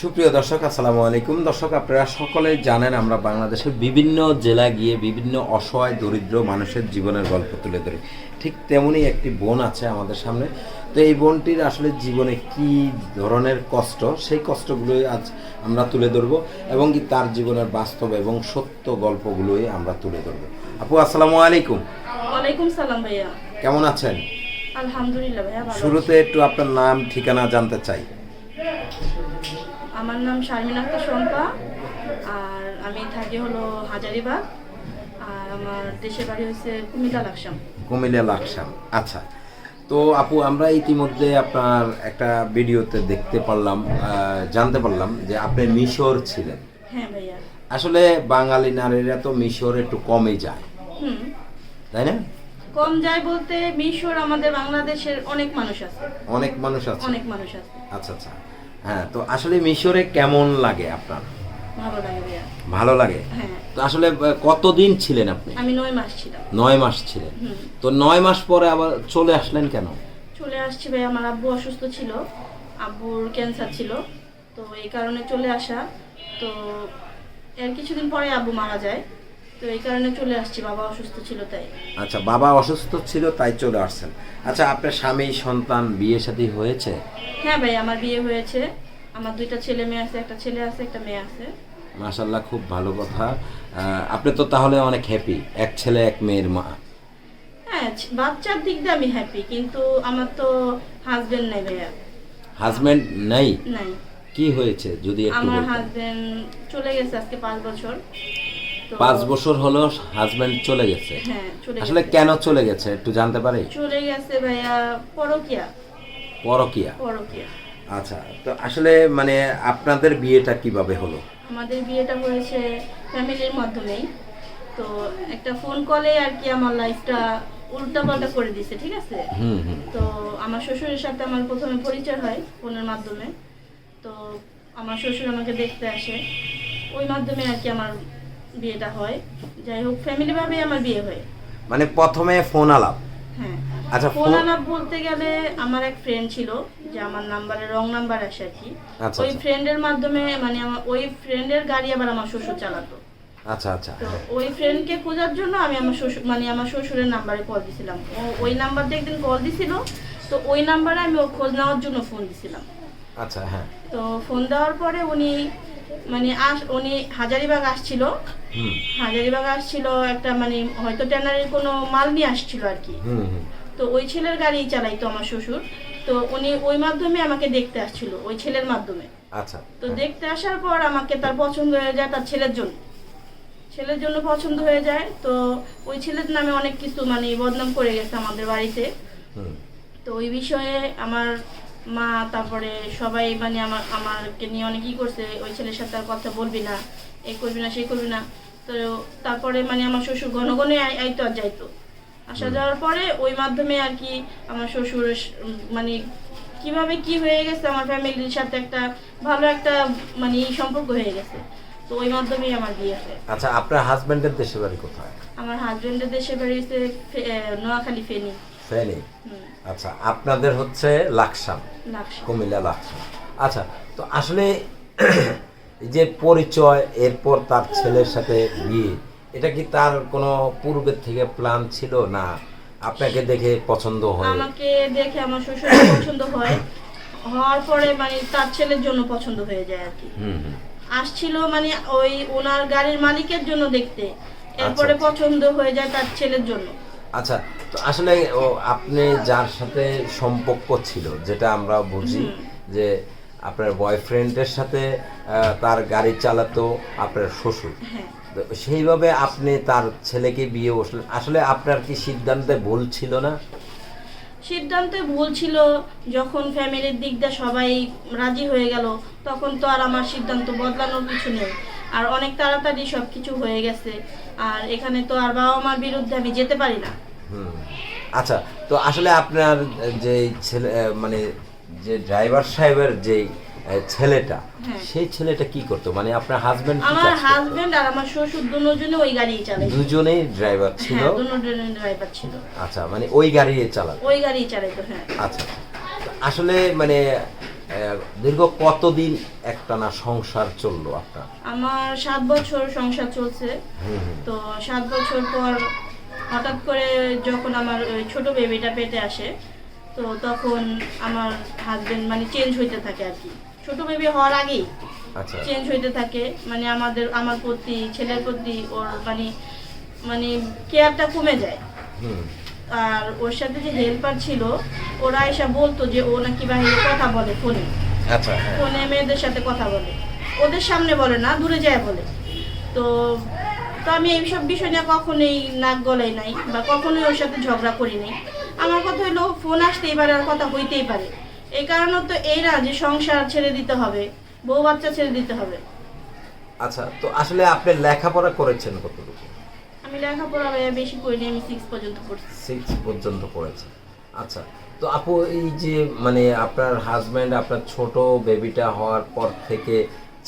সুপ্রিয় দর্শক আসসালামু আলাইকুম। দর্শক আপনারা সকলে জানেন আমরা বাংলাদেশের বিভিন্ন জেলা গিয়ে বিভিন্ন অসহায় দরিদ্র মানুষের জীবনের গল্প তুলে ধরি। ঠিক তেমনি একটি বোন আছে আমাদের সামনে। তো এই বোনটির আসলে জীবনে কি ধরনের কষ্ট সেই কষ্টগুলোই আজ আমরা তুলে ধরবো এবং কি তার জীবনের বাস্তব এবং সত্য গল্পগুলোই আমরা তুলে ধরবো। আপু আসসালামু আলাইকুম। ওয়ালাইকুম সালাম ভাইয়া। কেমন আছেন? আলহামদুলিল্লাহ ভাইয়া ভালো শুরুতে একটু আপনার নাম ঠিকানা জানতে চাই। আমার নাম শারমিন আক্তার শম্পা আর আমি থাকি হলো হাজারিবাগ আর আমার দেশের বাড়ি হচ্ছে কুমিল্লা লাকসাম। কুমিল্লা লাকসাম আচ্ছা। তো আপু আমরা ইতিমধ্যে আপনার একটা ভিডিওতে দেখতে পারলাম জানতে পারলাম যে আপনি মিশর ছিলেন। হ্যাঁ ভাইয়া। আসলে বাঙালি নারীরা তো মিশর একটু কমই যায়। হুম। তাই না? কম যায় বলতে মিশর আমাদের বাংলাদেশের অনেক মানুষ আছে। অনেক মানুষ আছে। অনেক মানুষ আছে। আচ্ছা আচ্ছা। হ্যাঁ তো আসলে মিশরে কেমন লাগে আপনার? ভালো লাগে ভালো লাগে? হ্যাঁ। তো আসলে কতদিন ছিলেন আপনি? আমি নয় মাস ছিলাম। নয় মাস ছিলেন। তো নয় মাস পরে আবার চলে আসলেন কেন? চলে আসছি ভাই আমার আব্বু অসুস্থ ছিল। আব্বুর ক্যান্সার ছিল। তো এই কারণে চলে আসা। তো এর কিছুদিন পরে আব্বু মারা যায়। তো এই কারণে চলে আসছি বাবা অসুস্থ ছিল তাই। আচ্ছা বাবা অসুস্থ ছিল তাই চলে আসছেন। আচ্ছা আপনার স্বামী সন্তান বিয়ে শাদী হয়েছে? হ্যাঁ ভাই আমার বিয়ে হয়েছে। আমার দুইটা ছেলে মেয়ে আছে একটা ছেলে আছে একটা মেয়ে আছে। মাশাল্লাহ খুব ভালো কথা। আপনি তো তাহলে অনেক হ্যাপি এক ছেলে এক মেয়ের মা। হ্যাঁ বাচ্চার দিক দিয়ে আমি হ্যাপি কিন্তু আমার তো হাজবেন্ড নাই ভাইয়া। হাজবেন্ড নেই? নাই। কি হয়েছে যদি একটু আমার হাজবেন্ড চলে গেছে আজকে পাঁচ বছর। পাঁচ বছর হলো হাজবেন্ড চলে গেছে। হ্যাঁ চলে আসলে কেন চলে গেছে একটু জানতে পারি? চলে গেছে ভাইয়া পরকিয়া। পরকিয়া। পরকিয়া। আচ্ছা তো আসলে মানে আপনাদের বিয়েটা কীভাবে হলো? আমাদের বিয়েটা হয়েছে ফ্যামিলির মাধ্যমেই। তো একটা ফোন কলে আর কি আমার লাইফটা উল্টাপাল্টা করে দিছে ঠিক আছে? তো আমার শ্বশুরের সাথে আমার প্রথমে পরিচয় হয় ফোনের মাধ্যমে। তো আমার শ্বশুর আমাকে দেখতে আসে। ওই মাধ্যমে আর কি আমার বিয়েটা হয়। যাই হোক ফ্যামিলিভাবেই আমার বিয়ে হয়। মানে প্রথমে ফোন আলাপ? হ্যাঁ। আচ্ছা ফোন আলাপ বলতে গেলে আমার এক ফ্রেন্ড ছিল যে আমার নাম্বারে রং নাম্বার আসে আর কি। আচ্ছা, ওই আচ্ছা। ফ্রেন্ডের মাধ্যমে মানে আমার ওই ফ্রেন্ডের গাড়ি আবার আমার শ্বশুর চালাতো। আচ্ছা আচ্ছা। তো ওই ফ্রেন্ডকে খোঁজার জন্য আমি আমার শ্বশুর মানে আমার শ্বশুরের নাম্বারে কল দিছিলাম। ও ওই নাম্বার দিয়ে একদিন কল দিছিল তো ওই নাম্বারে আমি ওর খোঁজ নেওয়ার জন্য ফোন দিছিলাম। আচ্ছা হ্যাঁ। তো ফোন দেওয়ার পরে উনি মানে আস উনি হাজারিবাগ আসছিল। হাজারিবাগ আসছিল একটা মানে হয়তো ট্যানারির কোনো মাল নিয়ে আসছিল আর কি। তো ওই ছেলের গাড়ি চালাইতো আমার শ্বশুর। তো উনি ওই মাধ্যমে আমাকে দেখতে আসছিল ওই ছেলের মাধ্যমে। আচ্ছা। তো দেখতে আসার পর আমাকে তার পছন্দ হয়ে যায় তার ছেলের জন্য। ছেলের জন্য পছন্দ হয়ে যায় তো ওই ছেলের নামে অনেক কিছু মানে বদনাম করে গেছে আমাদের বাড়িতে। তো ওই বিষয়ে আমার মা তারপরে সবাই মানে আমার আমাকে নিয়ে অনেক ই করছে ওই ছেলের সাথে আর কথা বলবি না এই করবি না সেই করবি না। তো তারপরে মানে আমার শ্বশুর ঘন ঘনে আইতো আর যাইতো। আসা যাওয়ার পরে ওই মাধ্যমে আর কি আমার শ্বশুর মানে কীভাবে কি হয়ে গেছে আমার ফ্যামিলির সাথে একটা ভালো একটা মানে সম্পর্ক হয়ে গেছে। তো ওই মাধ্যমেই আমার বিয়ে হয়। আচ্ছা আপনার হাজবেন্ডের দেশে বাড়ি কোথায়? আমার হাজবেন্ডের দেশে বেরিয়েছে নোয়াখালী ফেনী। আচ্ছা আপনাদের হচ্ছে লাকসাম কুমিল্লা লাকসাম। আচ্ছা তো আসলে যে পরিচয় এরপর তার ছেলের সাথে বিয়ে এটা কি তার কোনো পূর্বের থেকে প্ল্যান ছিল? না আপনাকে দেখে পছন্দ হয়? আমাকে দেখে আমার শ্বশুর পছন্দ হয়। হওয়ার পরে মানে তার ছেলের জন্য পছন্দ হয়ে যায় আর কি। আসছিল মানে ওই ওনার গাড়ির মালিকের জন্য দেখতে। এরপরে আচ্ছা। পছন্দ হয়ে যায় তার ছেলের জন্য। আচ্ছা তো আসলে ও আপনি যার সাথে সম্পর্ক ছিল যেটা আমরা বুঝি যে আপনার বয়ফ্রেন্ডের সাথে তার গাড়ি চালাতো আপনার শ্বশুর। হ্যাঁ। সেইভাবে আপনি তার ছেলেকে বিয়ে বসলেন আসলে আপনার কি সিদ্ধান্তে ভুল ছিল না? সিদ্ধান্তে ভুল ছিল যখন ফ্যামিলির দিক দিয়ে সবাই রাজি হয়ে গেল তখন তো আর আমার সিদ্ধান্ত বদলানোর কিছু নেই। আর অনেক তাড়াতাড়ি সব কিছু হয়ে গেছে। আর এখানে তো আর বাবা মার বিরুদ্ধে আমি যেতে পারি না। আচ্ছা তো আসলে আপনার যে ছেলে মানে যে ড্রাইভার সাহেবের যে ছেলেটা হ্যাঁ। সেই ছেলেটা কি করতো? মানে আপনার হাজবেন্ড আমার হাজবেন্ড আর আমার শ্বশুর দুজনে ওই গাড়ি চালাই দুজনেই ড্রাইভার ছিল? হ্যাঁ দুজনে ড্রাইভার ছিল। আচ্ছা মানে ওই গাড়ি চালাতো? ওই গাড়ি চালাইতো হ্যাঁ। আচ্ছা আসলে মানে দীর্ঘ কতদিন একটানা সংসার চলল আপনার? আমার সাত বছর সংসার চলছে। তো সাত বছর পর হঠাৎ করে যখন আমার ওই ছোট বেবিটা পেটে আসে তো তখন আমার হাজবেন্ড মানে চেঞ্জ হইতে থাকে আর কি। ছোট বেবি হওয়ার আগেই আচ্ছা। চেঞ্জ হইতে থাকে। মানে আমাদের আমার প্রতি ছেলের প্রতি ওর মানে মানে কেয়ারটা কমে যায়। আর ওর সাথে যে হেল্পার ছিল ওরা এসে বলতো যে ও নাকি বাইরে কথা বলে ফোনে। আচ্ছা হ্যাঁ। ফোনে মেয়েদের সাথে কথা বলে। ওদের সামনে বলে না দূরে যায় বলে। তো তো আমি এইসব বিষয় নিয়ে কখনোই নাক গলাই নাই বা কখনোই ওর সাথে ঝগড়া করি নাই। আমার কথা হলো ফোন আসতেই পারে আর কথা হইতেই পারে। এই কারণে তো এই না যে সংসার ছেড়ে দিতে হবে বউ বাচ্চা ছেড়ে দিতে হবে। আচ্ছা তো আসলে আপনি লেখাপড়া করেছেন কতটুকু? আমি লেখাপড়া বেশি করিনি আমি সিক্স পর্যন্ত পড়ছি। সিক্স পর্যন্ত পড়েছে আচ্ছা তো আপু এই যে মানে আপনার হাজব্যান্ড আপনার ছোট বেবিটা হওয়ার পর থেকে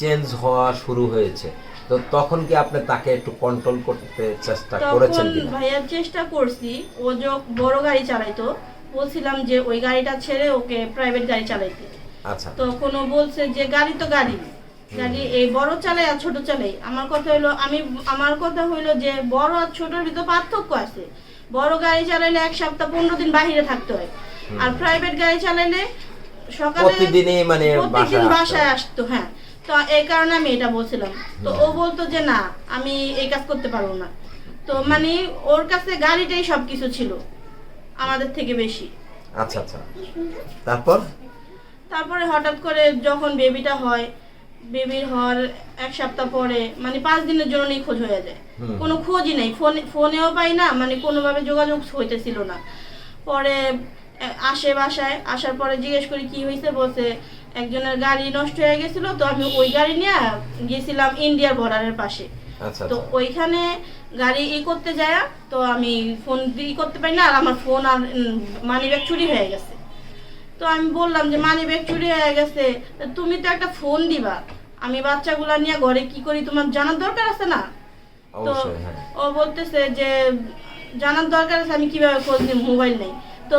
চেঞ্জ হওয়া শুরু হয়েছে তো তখন কি আপনি তাকে একটু কন্ট্রোল করতে চেষ্টা করেছেন তখন ভাইয়া চেষ্টা করছি ও যে বড় গাড়ি চালাইতো বলছিলাম যে ওই গাড়িটা ছেড়ে ওকে প্রাইভেট গাড়ি চালাইতে। আচ্ছা। তো কোনো বলছে যে গাড়ি তো গাড়ি এই বড় চালাই আর ছোট চালাই আমার কথা হলো আমি আমার কথা হইল যে বড় আর ছোটর ভিতর পার্থক্য আছে। বড় গাড়ি চালাইলে এক সপ্তাহ পনেরো দিন বাহিরে থাকতে হয়। আর প্রাইভেট গাড়ি চালাইলে সকালে প্রতিদিনই মানে প্রত্যেকদিন বাসায় বাসায় আসতো হ্যাঁ। তো এই কারণে আমি এটা বলছিলাম। তো ও বলতো যে না আমি এই কাজ করতে পারব না। তো মানে ওর কাছে গাড়িটাই সবকিছু ছিল আমাদের থেকে বেশি। আচ্ছা আচ্ছা। তারপর? তারপরে হঠাৎ করে যখন বেবিটা হয় বেবির হওয়ার এক সপ্তাহ পরে মানে পাঁচ দিনের জন্য নিখোঁজ হয়ে যায়। কোনো খোঁজই নেই। ফোনে ফোনেও পাই না মানে কোনোভাবে যোগাযোগ হইতেছিল না। পরে আসে বাসায় আসার পরে জিজ্ঞেস করি কি হয়েছে বলছে একজনের গাড়ি নষ্ট হয়ে গেছিল তো আমি ওই গাড়ি নিয়ে গেছিলাম ইন্ডিয়ার বর্ডারের পাশে। আচ্ছা তো আচ্ছা। ওইখানে গাড়ি ই করতে যায় তো আমি ফোন ই করতে পারি না আর আমার ফোন আর মানি ব্যাগ চুরি হয়ে গেছে। তো আমি বললাম যে মানি ব্যাগ চুরি হয়ে গেছে। তা তুমি তো একটা ফোন দিবা। আমি বাচ্চাগুলা নিয়ে ঘরে কি করি তোমার জানার দরকার আছে না? তো হ্যাঁ। ও বলতেছে যে জানার দরকার আছে আমি কীভাবে খোঁজ নিব মোবাইল নেই। তো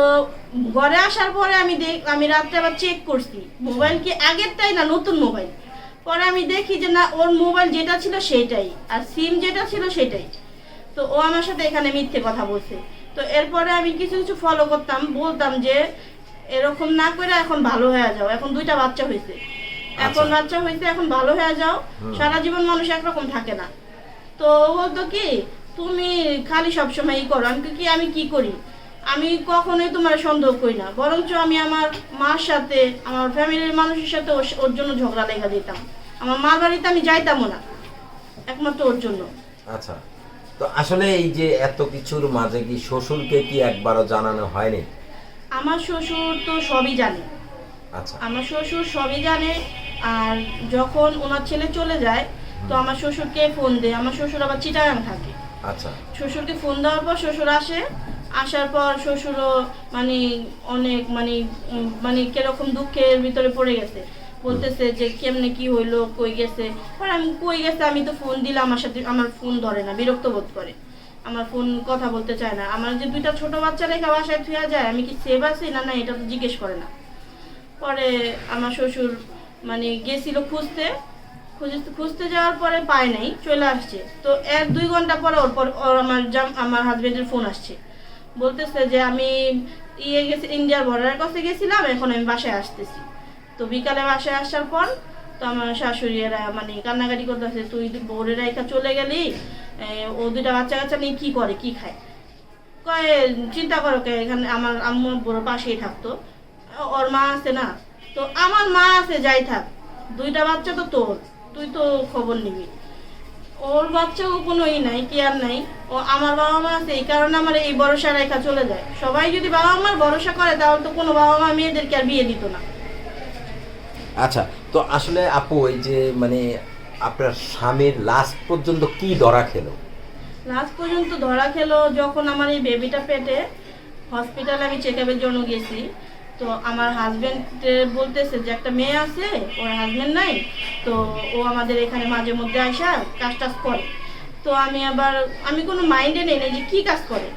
ঘরে আসার পরে আমি দেখ আমি রাত্রে আবার চেক করছি। মোবাইল কি আগেরটাই না নতুন মোবাইল? পরে আমি দেখি যে না ওর মোবাইল যেটা ছিল সেটাই। আর সিম যেটা ছিল সেটাই। তো ও আমার সাথে এখানে মিথ্যে কথা বলছে। তো এরপরে আমি কিছু কিছু ফলো করতাম। বলতাম যে এরকম না করে এখন ভালো হয়ে যাও। এখন দুইটা বাচ্চা হয়েছে এখন আচ্ছা। বাচ্চা হয়েছে এখন ভালো হয়ে যাও। সারা জীবন মানুষ একরকম থাকে না। তো বলতো কি তুমি খালি সবসময় ই করো। আমি কি আমি কি করি? আমি কখনোই তোমার সন্দেহ করি না। বরঞ্চ আমি আমার মার সাথে আমার ফ্যামিলির মানুষের সাথে ওর- ওর জন্য ঝগড়া লেগে দিতাম আমার মার বাড়িতে আমি যাইতামও না একমাত্র ওর জন্য। আচ্ছা। তো আসলে এই যে এত কিছুর মাঝে কি শ্বশুরকে কি একবারও জানানো হয়নি? আমার শ্বশুর তো সবই জানে। আচ্ছা। আমার শ্বশুর সবই জানে আর যখন ওনার ছেলে চলে যায় তো আমার শ্বশুরকে ফোন দেয়। আমার শ্বশুর আবার চিটাগাং থাকে। আচ্ছা। শ্বশুরকে ফোন দেওয়ার পর শ্বশুর আসে। আসার পর শ্বশুরও মানে অনেক মানে মানে কীরকম দুঃখের ভিতরে পড়ে গেছে। বলতেছে যে কেমনে কি হইল? কই গেছে? পরে আমি কই গেছে? আমি তো ফোন দিলাম। আমার সাথে আমার ফোন ধরে না বিরক্ত বোধ করে। আমার ফোন কথা বলতে চায় না। আমার যে দুইটা ছোট বাচ্চা রেখে বাসায় থুয়া যায়, আমি কি সেভ আছি? না না, এটা তো জিজ্ঞেস করে না। পরে আমার শ্বশুর মানে গেছিল খুঁজতে। খুঁজতে খুঁজতে যাওয়ার পরে পায় নাই, চলে আসছে। তো এক, দুই ঘণ্টা পরে ওর পর ওর আমার জাম আমার হাজবেন্ডের ফোন আসছে। বলতেছে যে, আমি ইয়ে গেছি ইন্ডিয়ার বর্ডারের কাছে গেছিলাম, এখন আমি বাসায় আসতেছি। তো বিকালে বাসায় আসার পর তো আমার শাশুড়ি এরা মানে কান্নাকাটি করতেছে, তুই বোরের রেখা চলে গেলি? ও দুইটা বাচ্চা কাচ্চা নিয়ে কী করে, কী খায়? কয়ে, চিন্তা করো কে এখানে আমার আম্মু বড় পাশেই থাকতো। ওর মা আছে না, তো আমার মা আছে, যাই থাক। দুইটা বাচ্চা তো তোর, তুই তো খবর নিবি। ওর বাচ্চাও কোনো ই নাই কেয়ার নাই। ও আমার বাবা মা আছে, এই কারণে আমার এই ভরসা রেখা চলে যায়। সবাই যদি বাবা মার ভরসা করে, তাহলে তো কোনো বাবা মা মেয়েদেরকে আর বিয়ে দিত না। আচ্ছা তো আসলে আপু, এই যে মানে আপনার স্বামীর লাস্ট পর্যন্ত কি ধরা খেলো? লাস্ট পর্যন্ত ধরা খেলো যখন আমার এই বেবিটা পেটে হসপিটালে আমি চেক আপের জন্য গেছি। তো আমার হাজবেন্ড বলতেছে যে, একটা মেয়ে আছে, ওর হাজবেন্ড নাই, তো ও আমাদের এখানে মাঝে মধ্যে আসা কাজ টাজ করে। তো আমি আবার, আমি কোনো মাইন্ডে নেই না যে, কী কাজ করে?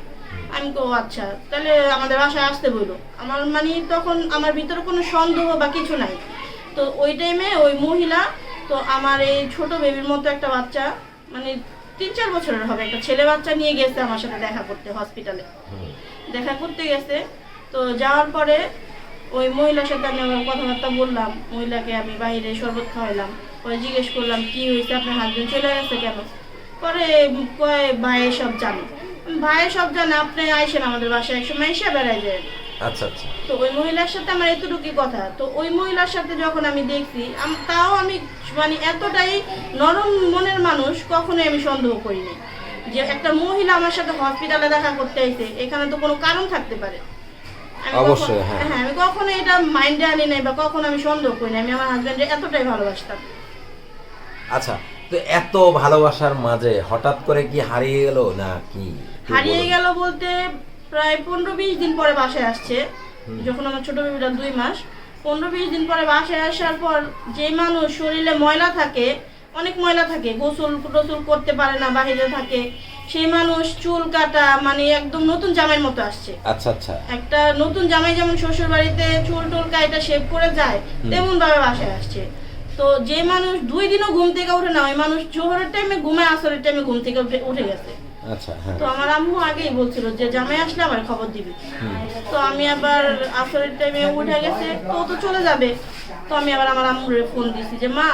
আমি ও আচ্ছা তাহলে আমাদের বাসায় আসতে বলল আমার মানে তখন আমার ভিতরে কোনো সন্দেহ বা কিছু নাই। তো ওই টাইমে ওই মহিলা তো আমার এই ছোট বেবির মতো একটা বাচ্চা মানে তিন চার বছরের হবে একটা ছেলে বাচ্চা নিয়ে গেছে আমার সাথে দেখা করতে হসপিটালে দেখা করতে গেছে। তো যাওয়ার পরে ওই মহিলার সাথে আমি আমার কথাবার্তা বললাম মহিলাকে আমি বাইরে শরবত খাওয়াইলাম। পরে জিজ্ঞেস করলাম কি হয়েছে? আপনার হাজবেন্ড চলে গেছে কেন? পরে কয় ভাই সব জানে। ভাই সব জানে? আপনি আইসেন আমাদের বাসায় একসময় এসে বেড়ায় যায় আচ্ছা আচ্ছা। তো ওই মহিলার সাথে আমার এতটুকুই কথা। তো ওই মহিলার সাথে যখন আমি দেখছি তাও আমি মানে এতটাই নরম মনের মানুষ কখনোই আমি সন্দেহ করিনি যে একটা মহিলা আমার সাথে হসপিটালে দেখা করতে আইছে এখানে তো কোনো কারণ থাকতে পারে। অবশ্যই, হ্যাঁ। হ্যাঁ আমি কখনো এটা মাইন্ডে আনি নাই বা কখনো আমি সন্দেহ করি আমি আমার হাজব্যান্ডে এতটাই ভালোবাসতাম। আচ্ছা তো এত ভালোবাসার মাঝে হঠাৎ করে কি হারিয়ে গেল না কি? হারিয়ে গেল বলতে প্রায় পনেরো বিশ দিন পরে বাসায় আসছে। যখন আমার ছোট বেবিটা দুই মাস। পনেরো বিশ দিন পরে বাসায় আসার পর যে মানুষ শরীরে ময়লা থাকে অনেক ময়লা থাকে গোসল টোসল করতে পারে না বাহিরে থাকে সেই মানুষ চুল কাটা মানে একদম নতুন জামাইয়ের মতো আসছে। আচ্ছা আচ্ছা। একটা নতুন জামাই যেমন শ্বশুর বাড়িতে চুল টুল কাইটা শেভ করে যায় তেমন ভাবে বাসায় আসছে। তো যে মানুষ দুই দিনও ঘুম থেকে ওঠে না ওই মানুষ জোহরের টাইমে ঘুমায় আসরের টাইমে ঘুম থেকে উঠে উঠে গেছে। তো আমার আম্মু আগেই বলছিল যে জামাই আসলে আমার খবর দিবে। তো আমি আবার আসরের টাইমে উঠে গেছে তো তো চলে যাবে। তো আমি আবার আমার আম্মুর ফোন দিছি যে মা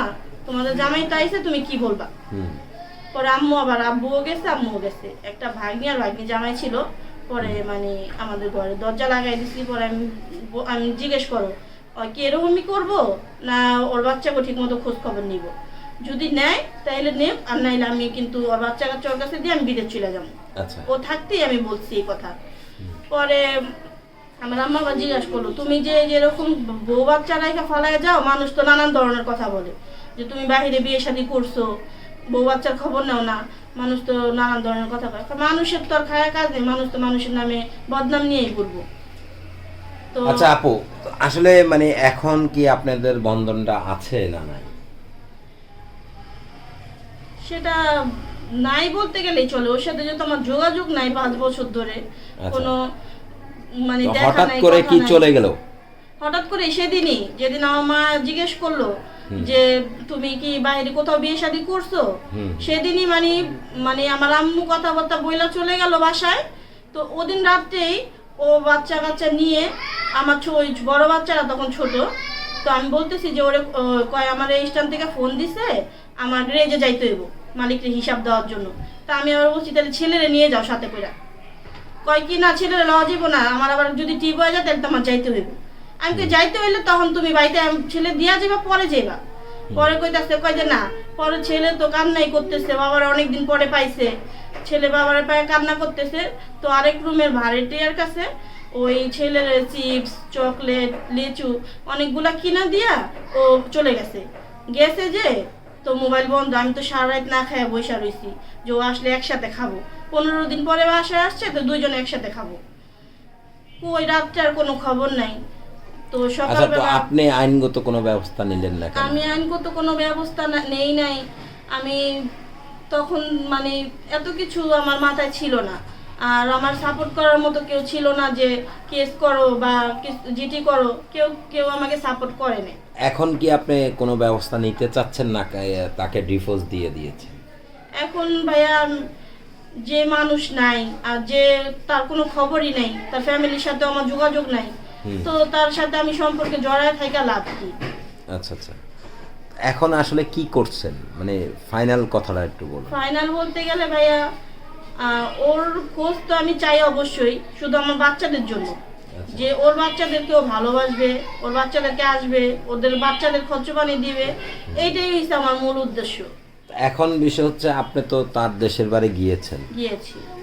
তোমাদের জামাই তাইছে তুমি কি বলবা? পরে আম্মু আবার আব্বুও গেছে আম্মুও গেছে। একটা ভাগ্নি আর ভাগ্নি জামাই ছিল। পরে মানে আমাদের ঘরে দরজা লাগাই দিছি পরে আমি আমি জিজ্ঞেস করো কি এরকমই করব? না ওর বাচ্চাকে ঠিক মতো খোঁজ খবর নিব? যদি নেয় তাহলে নে আর নাইলে আমি কিন্তু ওর বাচ্চা কাচ্চা ওর কাছে দিয়ে আমি বিদেশ চলে যাব। আচ্ছা। ও থাকতেই আমি বলছি এই কথা। পরে আমার আম্মা আবার জিজ্ঞাসা করল তুমি যে যেরকম বউ বাচ্চা রেখে ফলায় যাও মানুষ তো নানান ধরনের কথা বলে। যে তুমি বাহিরে বিয়ে শাদী করছ বউ বাচ্চার খবর নাও না মানুষ তো নানান ধরনের কথা কয় মানুষের তো আর খায়া কাজ নেই মানুষ তো মানুষের নামে বদনাম নিয়েই তো আচ্ছা আপু আসলে মানে এখন কি আপনাদের বন্ধনটা আছে না নাই? সেটা নাই বলতে গেলেই চলে। ওর সাথে যেহেতু আমার যোগাযোগ নাই পাঁচ বছর ধরে আচ্ছা। কোনো মানে দেখা হঠাৎ নাই, করে কি চলে গেল? হঠাৎ করে সেদিনই যেদিন আমার মা জিজ্ঞেস করল যে তুমি কি বাইরে কোথাও বিয়ে শাদী করছ? সেদিনই মানে মানে আমার আম্মু কথাবার্তা বইলা চলে গেল বাসায়। তো ওদিন রাত্রেই ও বাচ্চা কাচ্চা নিয়ে আমার ওই বড় বাচ্চারা তখন ছোট তো আমি বলতেছি যে ওরে কয় আমার এই স্থান থেকে ফোন দিছে? আমার রেজে যাইতে হইব মালিকের হিসাব দেওয়ার জন্য। তা আমি আবার বলছি, তাহলে ছেলেরে নিয়ে যাও সাথে করে কয় কি, না, ছেলের লওয়া যাব না, আমার আবার যদি টিপ হয়ে যায়, তাহলে তো আমার যাইতে হইব। আমি যাইতে হইলে তখন তুমি বাড়িতে ছেলে দিয়া যাবা পরে যাইবা। পরে কইতাছে কয় যে না, পরে ছেলে তো কান্নাই করতেছে, বাবার অনেকদিন পরে পাইছে। ছেলে বাবার পায়ে কান্না করতেছে, তো আরেক রুমের ভাড়াটিয়ার কাছে ওই ছেলের চিপস, চকলেট, লিচু অনেকগুলা কিনা দিয়া ও চলে গেছে। গেছে যে তো মোবাইল বন্ধ আমি তো সারা রাত না খাইয়া বসে রইছি। যে ও আসলে একসাথে খাব। পনেরো দিন পরে বাসায় আসছে তো দুইজন একসাথে খাব। ওই রাতটার কোনো খবর নাই। তো আচ্ছা সকালবেলা আপনি আইনগত কোনো ব্যবস্থা নিলেন না আমি আইনগত কোনো ব্যবস্থা নেই নাই। আমি তখন মানে এত কিছু আমার মাথায় ছিল না। আর আমার সাপোর্ট করার মতো কেউ ছিল না যে কেস করো বা জিটি করো কেউ কেউ আমাকে সাপোর্ট করে না এখন কি আপনি কোনো ব্যবস্থা নিতে চাচ্ছেন না তাকে ডিভোর্স দিয়ে দিয়েছে? এখন ভাইয়া যে মানুষ নাই আর যে তার কোনো খবরই নাই তার ফ্যামিলির সাথে আমার যোগাযোগ নাই তো তার সাথে আমি সম্পর্কে জড়ায় থাকা লাভ কি? আচ্ছা আচ্ছা। এখন আসলে কি করছেন? মানে ফাইনাল কথাটা একটু বলুন। ফাইনাল বলতে গেলে ভাইয়া ওর কোচ তো আমি চাই অবশ্যই শুধু আমার বাচ্চাদের জন্য। আচ্ছা। যে ওর বাচ্চাদেরকেও ভালোবাসবে ওর বাচ্চাদেরকে আসবে ওদের বাচ্চাদের খরচ পানি দিবে এইটাই হচ্ছে আমার মূল উদ্দেশ্য। এখন বিষয় হচ্ছে আপনি তো তার দেশের বাড়ি গিয়েছেন।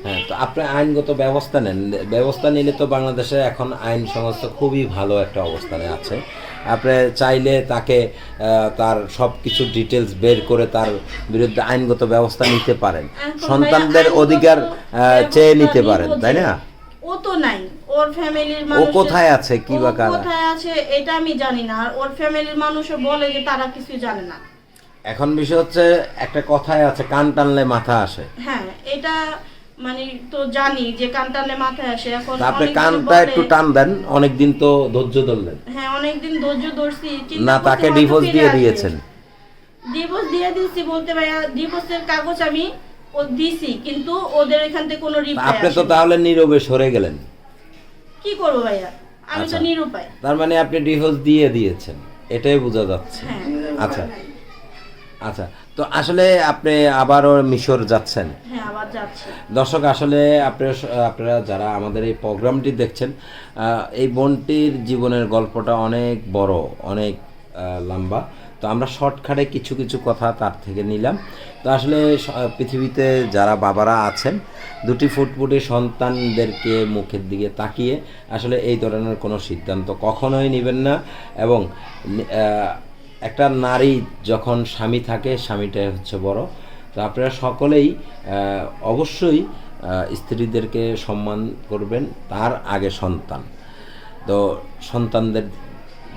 হ্যাঁ তো আপনি আইনগত ব্যবস্থা নেন। ব্যবস্থা নিলে তো বাংলাদেশে এখন আইন সংস্থা খুবই ভালো একটা অবস্থানে আছে। আপনি চাইলে তাকে তার সব কিছু ডিটেলস বের করে তার বিরুদ্ধে আইনগত ব্যবস্থা নিতে পারেন। সন্তানদের অধিকার চেয়ে নিতে পারেন তাই না? ও তো নাই। ওর ফ্যামিলির ও মানুষ কোথায় আছে কি বা কোথায় আছে এটা আমি জানি না। আর ওর ফ্যামিলির মানুষও বলে যে তারা কিছু জানে না। এখন বিষয় হচ্ছে একটা কথায় আছে কান টানলে মাথা আসে। হ্যাঁ এটা মানে তো জানি যে কান টানলে মাথায় আসে। এখন আপনি কানটা একটু টান দেন অনেক দিন তো ধৈর্য ধরলেন। হ্যাঁ অনেক দিন ধৈর্য ধরছি না তাকে ডিভোর্স দিয়ে দিয়েছেন। ডিভোর্স দিয়ে দিয়েছি বলতে ভাইয়া ডিভোর্সের কাগজ আমি ও দিছি কিন্তু ওদের এখান থেকে কোনো রিপ্লাই আপনি তো তাহলে নীরবে সরে গেলেন। কি করব ভাইয়া? আমি আচ্ছা। তো নিরুপায়। তার মানে আপনি ডিভোর্স দিয়ে দিয়েছেন এটাই বোঝা যাচ্ছে। হ্যাঁ। আচ্ছা। আচ্ছা তো আসলে আপনি আবারও মিশর যাচ্ছেন? হ্যাঁ আবার যাচ্ছি। দর্শক আসলে আপনারা আপনারা যারা আমাদের এই প্রোগ্রামটি দেখছেন এই বোনটির জীবনের গল্পটা অনেক বড় অনেক লম্বা। তো আমরা শর্টকাটে কিছু কিছু কথা তার থেকে নিলাম। তো আসলে পৃথিবীতে যারা বাবারা আছেন দুটি ফুটফুটে সন্তানদেরকে মুখের দিকে তাকিয়ে আসলে এই ধরনের কোনো সিদ্ধান্ত কখনোই নেবেন না এবং একটা নারী যখন স্বামী থাকে, স্বামীটাই হচ্ছে বড়। তো আপনারা সকলেই অবশ্যই স্ত্রীদেরকে সম্মান করবেন, তার আগে সন্তান। তো সন্তানদের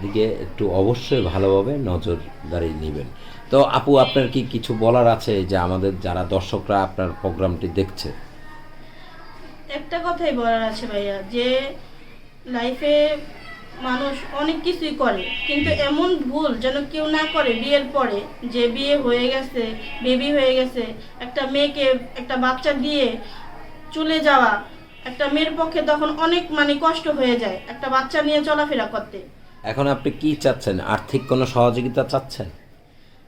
দিকে একটু অবশ্যই ভালোভাবে নজরদারি নেবেন। তো আপু, আপনার কি কিছু বলার আছে যে আমাদের যারা দর্শকরা আপনার প্রোগ্রামটি দেখছে? একটা কথাই বলার আছে ভাইয়া, যে লাইফে মানুষ অনেক কিছুই করে কিন্তু এমন ভুল যেন কেউ না করে বিয়ের পরে যে বিয়ে হয়ে গেছে বেবি হয়ে গেছে একটা মেয়েকে একটা বাচ্চা দিয়ে চলে যাওয়া একটা মেয়ের পক্ষে তখন অনেক মানে কষ্ট হয়ে যায় একটা বাচ্চা নিয়ে চলাফেরা করতে। এখন আপনি কি চাচ্ছেন? আর্থিক কোনো সহযোগিতা চাচ্ছেন?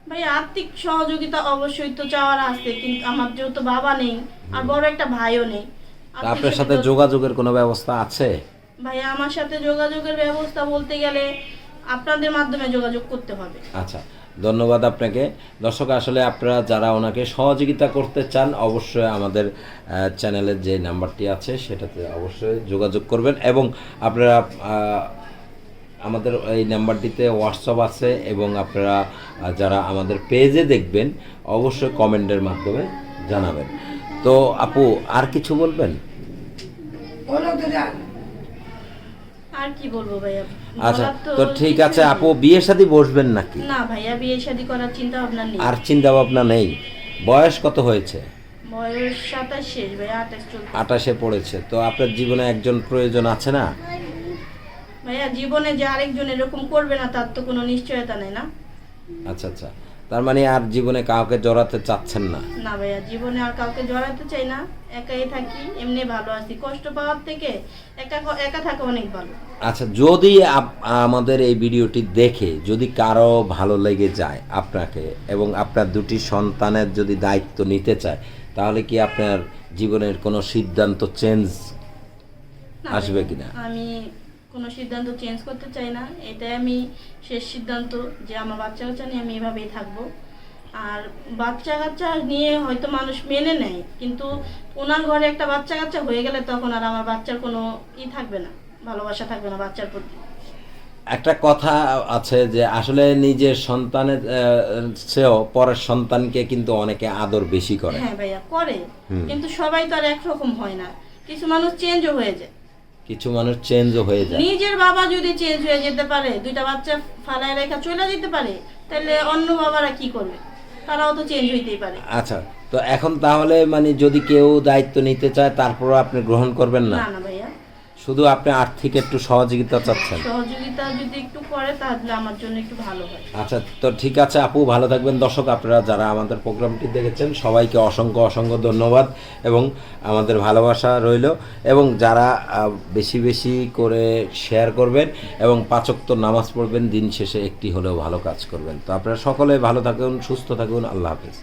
ভাই আর্থিক সহযোগিতা অবশ্যই তো চাওয়ার আছে কিন্তু আমার যেহেতু বাবা নেই আর বড় একটা ভাইও নেই। আপনার সাথে যোগাযোগের কোনো ব্যবস্থা আছে? ভাই আমার সাথে যোগাযোগের ব্যবস্থা বলতে গেলে আপনাদের মাধ্যমে যোগাযোগ করতে হবে। আচ্ছা ধন্যবাদ আপনাকে। দর্শক আসলে আপনারা যারা ওনাকে সহযোগিতা করতে চান অবশ্যই আমাদের চ্যানেলের যে নাম্বারটি আছে সেটাতে অবশ্যই যোগাযোগ করবেন এবং আপনারা আমাদের এই নাম্বারটিতে হোয়াটসঅ্যাপ আছে এবং আপনারা যারা আমাদের পেজে দেখবেন অবশ্যই কমেন্টের মাধ্যমে জানাবেন। তো আপু আর কিছু বলবেন? আর কি বলব ভাইয়া? আচ্ছা তো ঠিক আছে আপু বিয়ের সাথে বসবেন নাকি? না ভাইয়া বিয়ে শাদী করার চিন্তা ভাবনা নেই। আর চিন্তা ভাবনা নেই। বয়স কত হয়েছে? বয়স সাতাশ শেষ ভাইয়া আঠাশ আটাশে পড়েছে তো আপনার জীবনে একজন প্রয়োজন আছে না? ভাইয়া জীবনে যে আরেকজন এরকম করবে না তার তো কোনো নিশ্চয়তা নেই না। আচ্ছা আচ্ছা। তার মানে আর জীবনে কাউকে জড়াতে চাচ্ছেন না। না ভাইয়া জীবনে আর কাউকে জড়াতে চাই না। একাই থাকি এমনি ভালো আছি। কষ্ট পাওয়ার থেকে একা একা থাকা অনেক ভালো। আচ্ছা যদি আমাদের এই ভিডিওটি দেখে যদি কারও ভালো লেগে যায় আপনাকে এবং আপনার দুটি সন্তানের যদি দায়িত্ব নিতে চায় তাহলে কি আপনার জীবনের কোনো সিদ্ধান্ত চেঞ্জ আসবে কিনা? আমি কোনো সিদ্ধান্ত চেঞ্জ করতে চাই না। এটাই আমি শেষ সিদ্ধান্ত যে আমার বাচ্চা কাচ্চা নিয়ে আমি এভাবেই থাকব। আর বাচ্চা কাচ্চা নিয়ে হয়তো মানুষ মেনে নেয় কিন্তু ওনার ঘরে একটা বাচ্চা কাচ্চা হয়ে গেলে তখন আর আমার বাচ্চার কোনো ই থাকবে না ভালোবাসা থাকবে না বাচ্চার প্রতি। একটা কথা আছে যে আসলে নিজের সন্তানের চেয়েও পরের সন্তানকে কিন্তু অনেকে আদর বেশি করে। হ্যাঁ ভাইয়া করে। কিন্তু সবাই তো আর একরকম হয় না। কিছু মানুষ চেঞ্জও হয়ে যায়। কিছু মানুষ চেঞ্জও হয়ে যায়। নিজের বাবা যদি চেঞ্জ হয়ে যেতে পারে দুইটা বাচ্চা ফালায় রেখা চলে যেতে পারে তাহলে অন্য বাবারা কি করবে? তারাও তো চেঞ্জ হইতেই পারে। আচ্ছা তো এখন তাহলে মানে যদি কেউ দায়িত্ব নিতে চায় তারপরও আপনি গ্রহণ করবেন না? না না ভাইয়া শুধু আপনি আর্থিক একটু সহযোগিতা চাচ্ছেন? সহযোগিতা যদি একটু করে তাহলে আমার জন্য একটু ভালো হয়। আচ্ছা তো ঠিক আছে আপু ভালো থাকবেন। দর্শক আপনারা যারা আমাদের প্রোগ্রামটি দেখেছেন সবাইকে অসংখ্য অসংখ্য ধন্যবাদ এবং আমাদের ভালোবাসা রইল এবং যারা বেশি বেশি করে শেয়ার করবেন এবং পাচক্ত নামাজ পড়বেন দিন শেষে একটি হলেও ভালো কাজ করবেন। তো আপনারা সকলে ভালো থাকুন সুস্থ থাকুন। আল্লাহ হাফিজ।